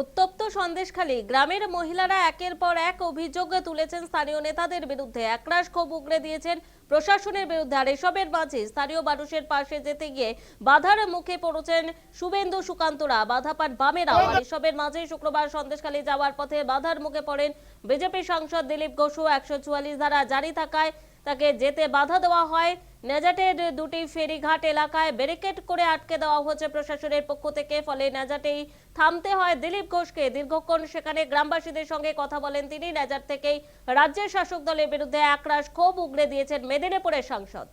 উত্তপ্ত সন্দেশখালী। গ্রামের মহিলারা একের পর এক অভিযোগ তুলেছেন স্থানীয় নেতাদের বিরুদ্ধে। একরাশ ক্ষোভ উগড়ে দিয়েছেন প্রশাসনের বিরুদ্ধে। আর এসবের মাঝে স্থানীয় মানুষের পাশে যেতে গিয়ে বাধার মুখে পড়েছেন শুভেন্দু সুকান্তরা বাধা পান বামেরাও। আর এসবের মাঝে শুক্রবার সন্দেশখালী যাওয়ার পথে বাধার মুখে পড়েন বিজেপি সাংসদ দিলীপ ঘোষও। একশো ধারা জারি থাকায় তাকে যেতে বাধা দেওয়া হয়। নেজাটের দুটি ফেরিঘাট এলাকায় ব্যারিকেড করে আটকে দেওয়া হয়েছে প্রশাসনের পক্ষ থেকে। ফলে নেজাটেই থামতে হয় দিলীপ ঘোষকে। দীর্ঘক্ষণ সেখানে গ্রামবাসীদের সঙ্গে কথা বলেন তিনি। নেজাট থেকেই রাজ্যের শাসক দলের বিরুদ্ধে একরাশ ক্ষোভ উগড়ে দিয়েছেন মেদিনীপুরের সাংসদ।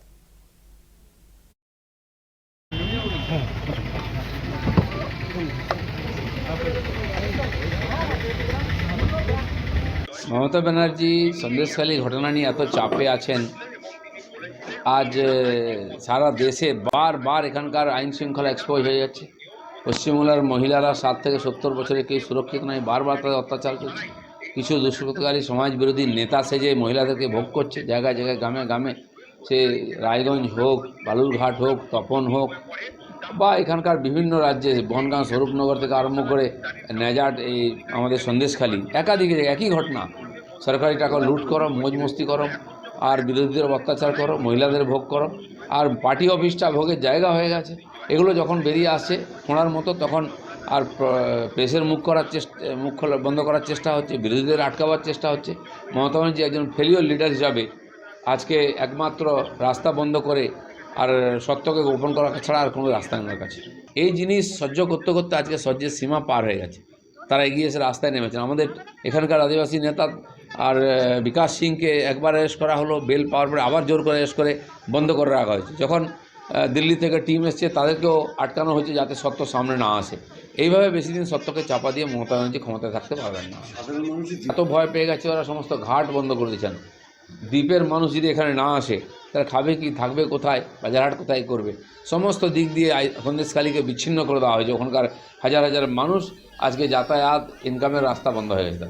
মমতা ব্যানার্জি সন্দেশখালী ঘটনা নিয়ে এত চাপে আছেন। আজ সারা দেশে বারবার এখানকার আইন শৃঙ্খলা এক্সপোজ হয়ে যাচ্ছে। পশ্চিমবাংলার মহিলারা সাত থেকে সত্তর বছরে কেউ সুরক্ষিত নয়, বারবার তাদের অত্যাচার করছে। কিছু দুষ্কৃতকারী সমাজ বিরোধী নেতা সেজে মহিলাদেরকে ভোগ করছে, জায়গায় জায়গায়, গ্রামে গ্রামে। সে রায়গঞ্জ হোক, বালুরঘাট হোক, তপন হোক বা এখানকার বিভিন্ন রাজ্যে বনগাঁ স্বরূপনগর থেকে আরম্ভ করে নেজাট এই আমাদের সন্দেশখালী, একাধিক একই ঘটনা। সরকারি টাকা লুট করো মজমস্তি করো আর বিরোধীদের অত্যাচার করো মহিলাদের ভোগ করো আর পার্টি অফিসটা ভোগের জায়গা হয়ে গেছে। এগুলো যখন বেরিয়ে আসে ফোঁড়ার মতো, তখন আর প্রেসের মুখ করার চেষ্টা, মুখ বন্ধ করার চেষ্টা হচ্ছে, বিরোধীদের আটকাবার চেষ্টা হচ্ছে। মমতা ব্যানার্জি একজন ফেলিওর লিডার হিসাবে আজকে একমাত্র রাস্তা বন্ধ করে আর সত্যকে গোপন করা ছাড়া আর কোনো রাস্তা নেই কাছে। এই জিনিস সহ্য করতে করতে আজকে সহ্যের সীমা পার হয়ে গেছে। তারা এগিয়ে এসে রাস্তায় নেমেছেন। আমাদের এখানকার আদিবাসী নেতা আর বিকাশ সিংকে একবার অ্যারেস্ট করা হলো বেল পাওয়ার পরে আবার জোর করে অ্যারেস্ট করে বন্ধ করে রাখা হয়েছে। যখন দিল্লি থেকে টিম এসছে তাদেরকেও আটকানো হয়েছে যাতে সত্য সামনে না আসে। এইভাবে বেশি দিন সত্যকে চাপা দিয়ে মমতা ব্যানার্জি ক্ষমতায় থাকতে পারবেন না। এত ভয় পেয়ে গেছে ওরা সমস্ত ঘাট বন্ধ করে দিয়েছেন। দ্বীপের মানুষ যদি এখানে না আসে তারা খাবে কি, থাকবে কোথায়, বাজারহাট কোথায় করবে? সমস্ত দিক দিয়ে সন্দেশকালীকে বিচ্ছিন্ন করে দেওয়া হয়েছে। ওখানকার হাজার হাজার মানুষ আজকে যাতায়াত ইনকামের রাস্তা বন্ধ হয়ে গেছে।